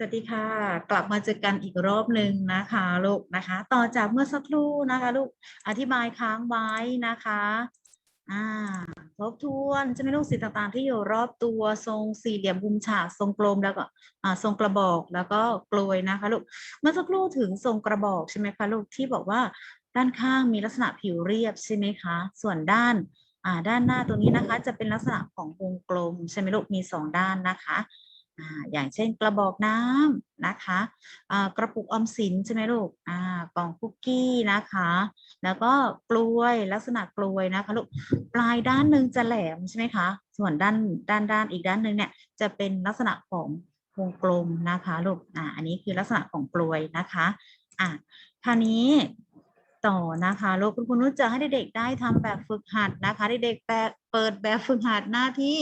สวัสดีค่ะ กลับมาเจอกันอีกรอบหนึ่งนะคะลูกนะคะ ต่อจากเมื่อสักครู่นะคะลูกอธิบายค้างไว้นะคะอ่าทบทวนจะไม่ลูกสิ่ต่างๆที่อยู่รอบตัวทรงสี่เหลี่ยมมุมฉากทรงกลมแล้วก็อ่าทรงกระบอกแล้วก็กลวยนะคะลูกเมื่อสักครู่ถึงทรงกระบอกใช่ไหมคะลูกที่บอกว่าด้านข้างมีลักษณะผิวเรียบใช่ไหมคะ ส่วนด้านอ่าด้านหน้าตรงนี้นะคะ จะเป็นลักษณะของวงกลมใช่ไหมลูกมีสองด้านนะคะ อย่างเช่นกระบอกน้ำนะคะอ่ากระปุกออมสินใช่ไหมลูกกล่องคุกกี้นะคะ แล้วก็กลวยลักษณะกลวยนะคะลูกปลายด้านหนึ่งจะแหลมใช่ไหมคะ ส่วนด้านด้านด้านอีกด้านหนึ่งเนี่ยจะเป็นลักษณะของวงกลมนะคะลูกอ่าอันนี้คือลักษณะของกลวยนะคะอะคราวนี้ ต่อนะคะลูกคุณครูนุชจะให้เด็กๆได้ทำแบบฝึกหัดนะคะเด็กๆแปะเปิดแบบฝึกหัดหน้าที่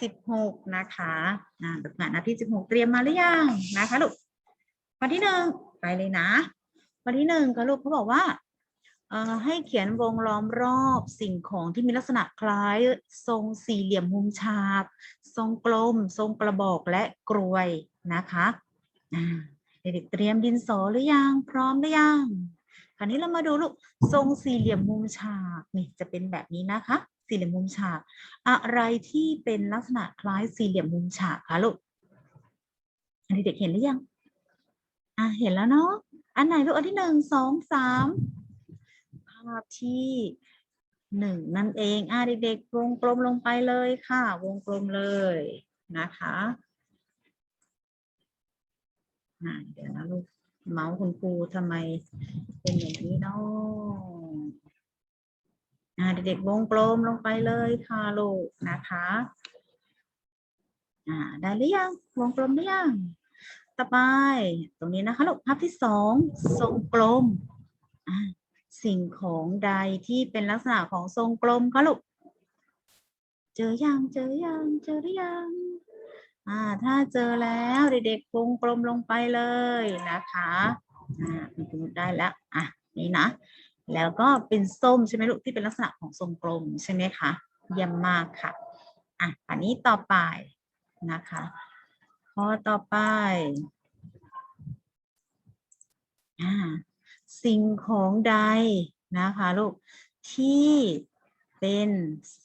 สิบหกนะคะอ่าแบบงานหน้าที่สิบหกเตรียมมาหรือยังนะคะลูกข้อที่หนึ่งไปเลยนะข้อที่หนึ่งก็ลูกเขาบอกว่าเอ่อให้เขียนวงล้อมรอบสิ่งของที่มีลักษณะคล้าย ทรงสี่เหลี่ยมมุมฉากทรงกลม ทรงกระบอกและกรวยนะคะเด็กๆเตรียมดินสอหรือยัง พร้อมหรือยัง คราวนี้เรามาดูลูกทรงสี่เหลี่ยมมุมฉากนี่จะเป็นแบบนี้นะคะ สี่เหลี่ยมมุมฉาก อะไรที่เป็นลักษณะคล้ายสี่เหลี่ยมมุมฉากคะลูกอันนี้เด็กเห็นหรือยังอะเห็นแล้วเนาะอันไหนลูกอันที่หนึ่งสองสามภาพที่หนึ่งนั่นเองอะเด็กๆวงกลมลงไปเลยค่ะ วงกลมเลยนะคะอะเดี๋ยวนะลูก เมาส์คุณครูทำไมเป็นอย่างนี้เนาะเด็กๆวงกลมลงไปเลยค่ะลูกนะคะอ่าได้หรือยังวงกลมหรือยังต่อไป ตรงนี้นะคะลูกภาพที่สองทรงกลมสิ่งของใดที่เป็นลักษณะของทรงกลมคะลูกเจอยังเจอยังเจอหรือยัง อ่าถ้าเจอแล้วเด็กๆวงกลมลงไปเลยนะคะอ่าคุณครูได้แล้วอะนี่นะ แล้วก็เป็นส้มใช่ไหมลูกที่เป็นลักษณะของทรงกลมใช่ไหมคะเยี่ยมมากค่ะอะอันนี้ต่อไปนะคะข้อต่อไปอ่าสิ่งของใดนะคะลูกที่ เป็น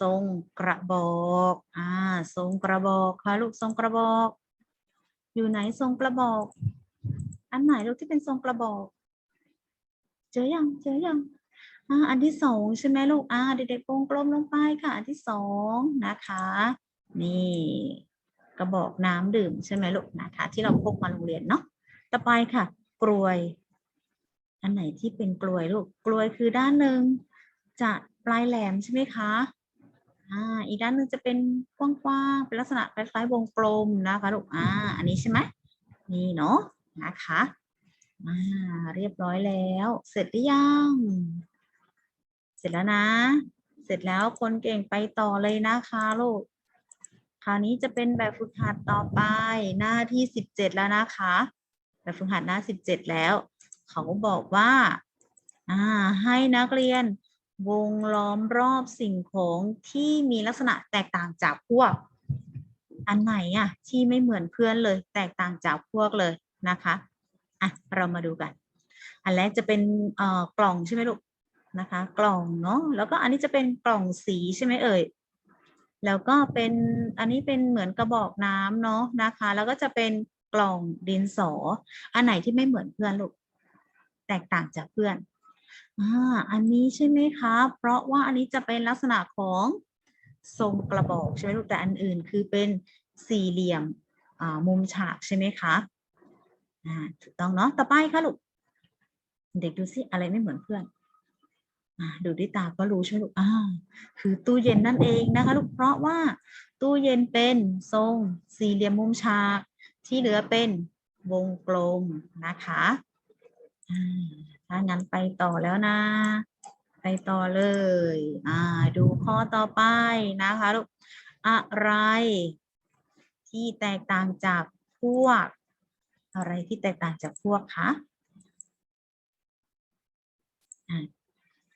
ทรงกระบอกอ่าทรงกระบอกค่ะลูกทรงกระบอก อยู่ไหนทรงกระบอก อันไหนลูกที่เป็นทรงกระบอก เจอยังเจอยังอ่าอันที่สองใช่ไหมลูกอ่าเด็กๆวงกลมลงไปค่ะ อันที่สองนะคะ นี่กระบอกน้ำดื่มใช่ไหมลูกนะคะ ที่เราพกมาโรงเรียนเนาะต่อไปค่ะ กลวย อันไหนที่เป็นกลวยลูกกลวยคือด้านหนึ่งจะ ปลายแหลมใช่ไหมคะอ่าอีกด้านหนึ่งจะเป็นกว้างๆเป็นลักษณะคล้ายๆวงกลมนะคะลูกอ่าอันนี้ใช่ไหมนี่เนาะนะคะอ่าเรียบร้อยแล้ว เสร็จหรือยัง เสร็จแล้วนะ เสร็จแล้วคนเก่งไปต่อเลยนะคะลูกคราวนี้จะเป็นแบบฝึกหัดต่อไปหน้าที่สิบเจ็ดแล้วนะคะ แบบฝึกหัดหน้าสิบเจ็ดแล้ว เขาบอกว่า อ่า ให้นักเรียน วงล้อมรอบสิ่งของที่มีลักษณะแตกต่างจากพวก อันไหนอะที่ไม่เหมือนเพื่อนเลย แตกต่างจากพวกเลยนะคะอะเรามาดูกัน อันแรกจะเป็นเอ่อกล่องใช่ไหมลูกนะคะ กล่องเนาะแล้วก็อันนี้จะเป็นกล่องสีใช่ไหมเอ่ยแล้วก็เป็นอันนี้เป็นเหมือนกระบอกน้ำเนาะนะคะ แล้วก็จะเป็นกล่องดินสอ อันไหนที่ไม่เหมือนเพื่อนลูกแตกต่างจากเพื่อน อ่าอันนี้ใช่ไหมคะ เพราะว่าอันนี้จะเป็นลักษณะของทรงกระบอกใช่ไหมลูกแต่อันอื่นคือเป็นสี่เหลี่ยมมุมฉากใช่ไหมคะอ่าถูกต้องเนาะต่อไปค่ะลูกเด็กดูสิอะไรไม่เหมือนเพื่อนอ่าดูด้วยตาก็รู้ใช่ไหมลูกอ่าคือตู้เย็นนั่นเองนะคะลูกเพราะว่าตู้เย็นเป็นทรงสี่เหลี่ยมมุมฉาก ที่เหลือเป็นวงกลมนะคะอ่า ถ้างั้นไปต่อแล้วนะ ไปต่อเลย อ่า ดูข้อต่อไปนะคะลูกอะไร ที่แตกต่างจากพวก อะไรที่แตกต่างจากพวกคะ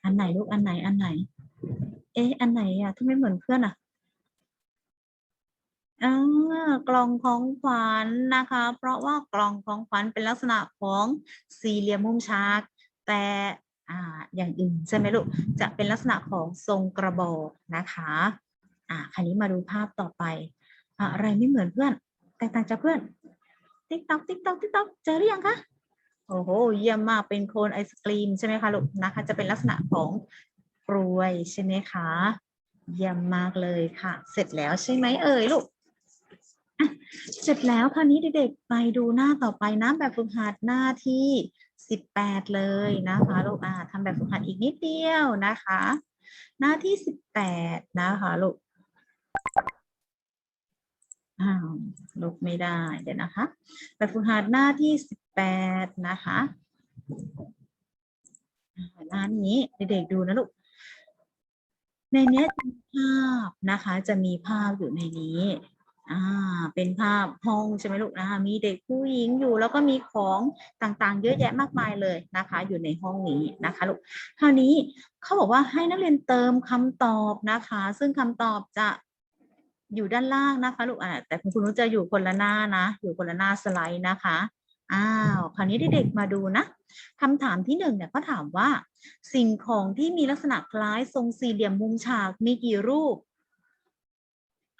อันไหนลูกอันไหนอันไหน เอ๊ะอันไหนอะทำไมเหมือนเพื่อนอะอ่ากล่องของขวัญนะคะ เพราะว่ากล่องของขวัญเป็นลักษณะของสี่เหลี่ยมมุมฉาก แต่อ่าอย่างอื่นใช่ไหมลูก จะเป็นลักษณะของทรงกระบอกนะคะอ่าคราวนี้มาดูภาพต่อไป อะไรไม่เหมือนเพื่อน แตกต่างจากเพื่อน ติ๊กต๊อกติ๊กต๊อกติ๊กต๊อกเจอหรือยังคะ โอ้โห เยี่ยมมาก เป็นโคนไอศกรีมใช่ไหมคะลูกนะคะ จะเป็นลักษณะของกรวยใช่ไหมคะ เยี่ยมมากเลยค่ะ เสร็จแล้วใช่ไหมเอ่ยลูกเสร็จแล้วคราวนี้เด็กๆไปดูหน้าต่อไปนะแบบฝึกหัดหน้าที่ สิบแปดเลยนะคะลูกอ่าทำแบบฝึกหัดอีกนิดเดียวนะคะ หน้าที่สิบแปดนะคะลูกอ้าวลบไม่ได้เดี๋ยวนะคะ แบบฝึกหัดหน้าที่สิบแปดนะคะหน้านี้เด็กๆดูนะลูกในนี้ภาพนะคะ จะมีภาพอยู่ในนี้ อ่าเป็นภาพห้องใช่ไหมลูกนะคะมีเด็กผู้หญิงอยู่ แล้วก็มีของต่างๆ เยอะแยะมากมายเลยนะคะ อยู่ในห้องนี้นะคะลูกคราวนี้เขาบอกว่าให้นักเรียนเติมคำตอบนะคะ ซึ่งคำตอบจะอยู่ด้านล่างนะคะลูกอ่าแต่คุณครูนุจะอยู่คนละหน้านะ อยู่คนละหน้าสไลด์นะคะอ้าวคราวนี้เด็กๆมาดูนะคำถามที่หนึ่งเนี่ยก็ถามว่า สิ่งของที่มีลักษณะคล้ายทรงสี่เหลี่ยมมุมฉากมีกี่รูป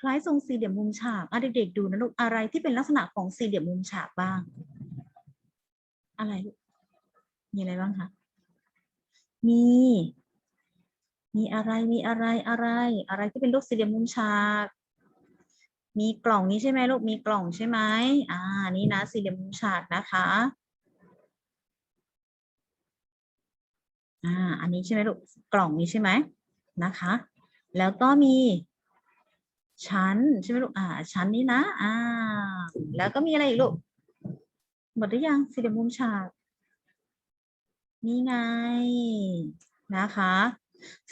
คล้ายทรงสี่เหลี่ยมมุมฉากอะเด็กๆดูนะลูกอะไรที่เป็นลักษณะของสี่เหลี่ยมมุมฉากบ้าง อะไรลูกมีอะไรบ้างคะมี มีอะไรมีอะไรอะไร อะไรที่เป็นรูปสี่เหลี่ยมมุมฉาก มีกล่องนี้ใช่ไหมลูกมีกล่องใช่ไหมอ่านี่นะสี่เหลี่ยมมุมฉากนะคะอ่าอันนี้ใช่ไหมลูกกล่องนี้ใช่ไหมนะคะ แล้วก็มี ชั้นใช่ไหมลูกอ่า ชั้นนี้นะ อ่า แล้วก็มีอะไรอีกลูกหมดหรือยังสี่เหลี่ยมมุมฉากนี่ไงนะคะ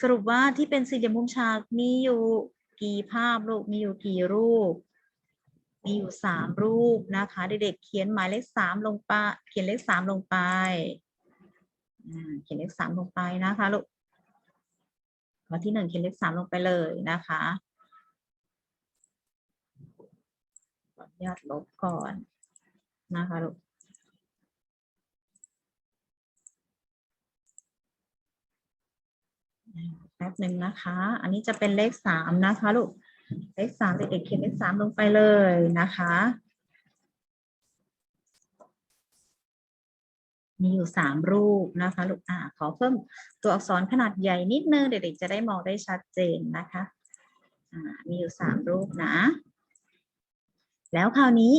สรุปว่าที่เป็นสี่เหลี่ยมมุมฉากมีอยู่กี่ภาพลูกมีอยู่กี่รูป มีอยู่สามรูปนะคะเด็กๆเขียนหมายเลขสามลงไปเขียนเลขสามลงไปอ่าเขียนเลขสามลงไปนะคะลูกข้อที่หนึ่งเขียนเลขสามลงไปเลยนะคะ ขออนุญาตลบก่อนนะคะลูกแป๊บหนึ่งนะคะ อันนี้จะเป็นเลขสามนะคะลูก เลขสามเด็กๆเขียนเลขสามลงไปเลยนะคะ มีอยู่สามรูปนะคะลูก อ่า ขอเพิ่มตัวอักษรขนาดใหญ่นิดนึงเด็กๆจะได้มองได้ชัดเจนนะคะ อ่า มีอยู่สามรูปนะ แล้วคราวนี้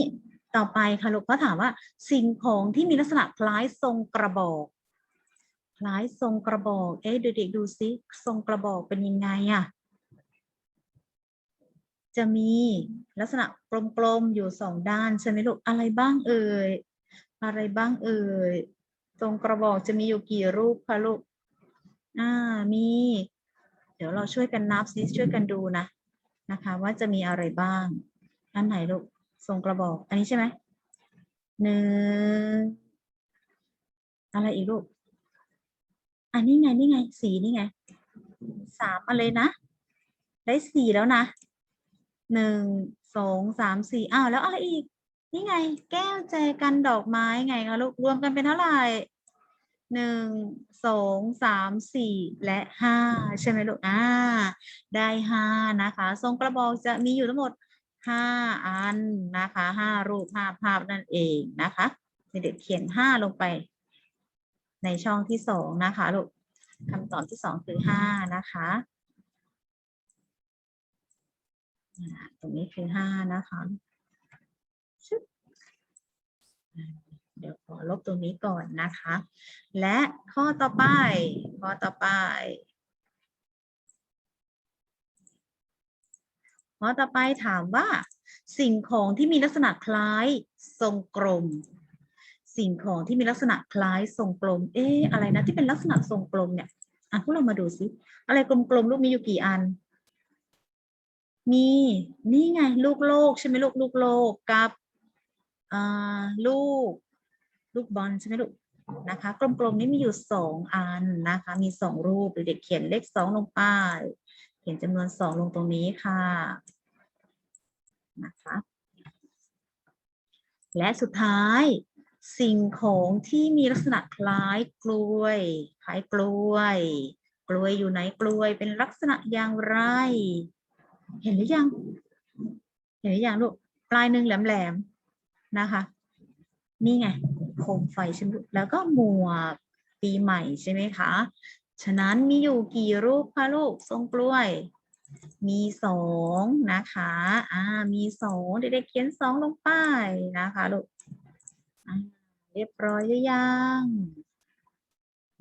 ต่อไปค่ะลูกเขาถามว่าสิ่งของที่มีลักษณะคล้ายทรงกระบอก คล้ายทรงกระบอก เอ๊ะเด็กๆดูซิทรงกระบอกเป็นยังไงอะจะมีลักษณะกลมๆอยู่สองด้านใช่ไหมลูกอะไรบ้างเอ่ยอะไรบ้างเอ่ยทรงกระบอกจะมีอยู่กี่รูปคะลูกอ่ามี เดี๋ยวเราช่วยกันนับซิช่วยกันดูนะนะคะ ว่าจะมีอะไรบ้างอันไหนลูก ทรงกระบอก อันนี้ใช่ไหมหนึ่งอะไรอีกลูก อันนี้ไงนี่ไง สีนี่ไงสามมาเลยนะ ได้สี่แล้วนะหนึ่งสองสามสี่อ้าวแล้วอะไรอีก นี่ไง แก้วแจกันดอกไม้ไงคะลูกรวมกันเป็นเท่าไหร่หนึ่งสองสามสี่และห้าใช่ไหมลูกอ่าได้ห้านะคะ ทรงกระบอกจะมีอยู่ทั้งหมด ห้าอันนะคะห้ารูปห้าภาพนั่นเองนะคะเด็กเขียนห้าลงไป ในช่องที่สองนะคะลูกคำตอบที่สองคือห้านะคะตรงนี้คือห้านะคะเดี๋ยวขอลบตรงนี้ก่อนนะคะ และข้อต่อไป ข้อต่อไป ข้อต่อไปถามว่า สิ่งของที่มีลักษณะคล้ายทรงกลม สิ่งของที่มีลักษณะคล้ายทรงกลม เอ๊ะอะไรนะที่เป็นลักษณะทรงกลมเนี่ยอะพวกเรามาดูสิอะไรกลมๆลูกมีอยู่กี่อัน มีนี่ไง ลูกโลกใช่ไหมลูกลูกโลกกับอ่าลูก ลูกบอลใช่ไหมลูกนะคะ กลมๆนี้มีอยู่สองอันนะคะ มีสองรูปเด็กเขียนเลขสองลงไป เขียนจำนวนสองลงตรงนี้ค่ะนะคะและสุดท้ายสิ่งของที่มีลักษณะคล้ายกล้วย คล้ายกล้วย กล้วยอยู่ไหนกล้วยเป็นลักษณะอย่างไร เห็นหรือยัง เห็นหรือยังลูกปลายหนึ่งแหลมๆนะคะ นี่ไงโคมไฟใช่ไหมลูกแล้วก็หมวกปีใหม่ใช่ไหมคะ ฉะนั้นมีอยู่กี่รูปคะลูกทรงกล้วย มีสองนะคะ อ่า มีสองเด็กๆเขียนสองลงไปนะคะลูกเรียบร้อยหรือยัง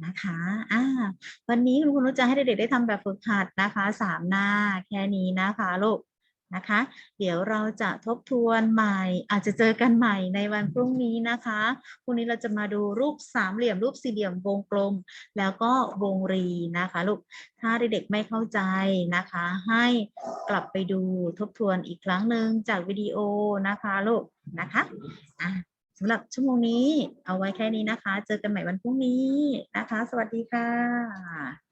นะคะ อ่า วันนี้คุณครูนุชจะให้เด็กๆได้ทำแบบฝึกหัดนะคะ สามหน้าแค่นี้นะคะลูก นะคะ เดี๋ยวเราจะทบทวนใหม่ อาจจะเจอกันใหม่ในวันพรุ่งนี้นะคะพรุ่งนี้เราจะมาดูรูปสามเหลี่ยมรูปสี่เหลี่ยมวงกลม แล้วก็วงรีนะคะลูกถ้าเด็กๆไม่เข้าใจนะคะ ให้กลับไปดูทบทวนอีกครั้งหนึ่งจากวิดีโอนะคะลูกนะคะอะสำหรับชั่วโมงนี้เอาไว้แค่นี้นะคะ เจอกันใหม่วันพรุ่งนี้นะคะ สวัสดีค่ะ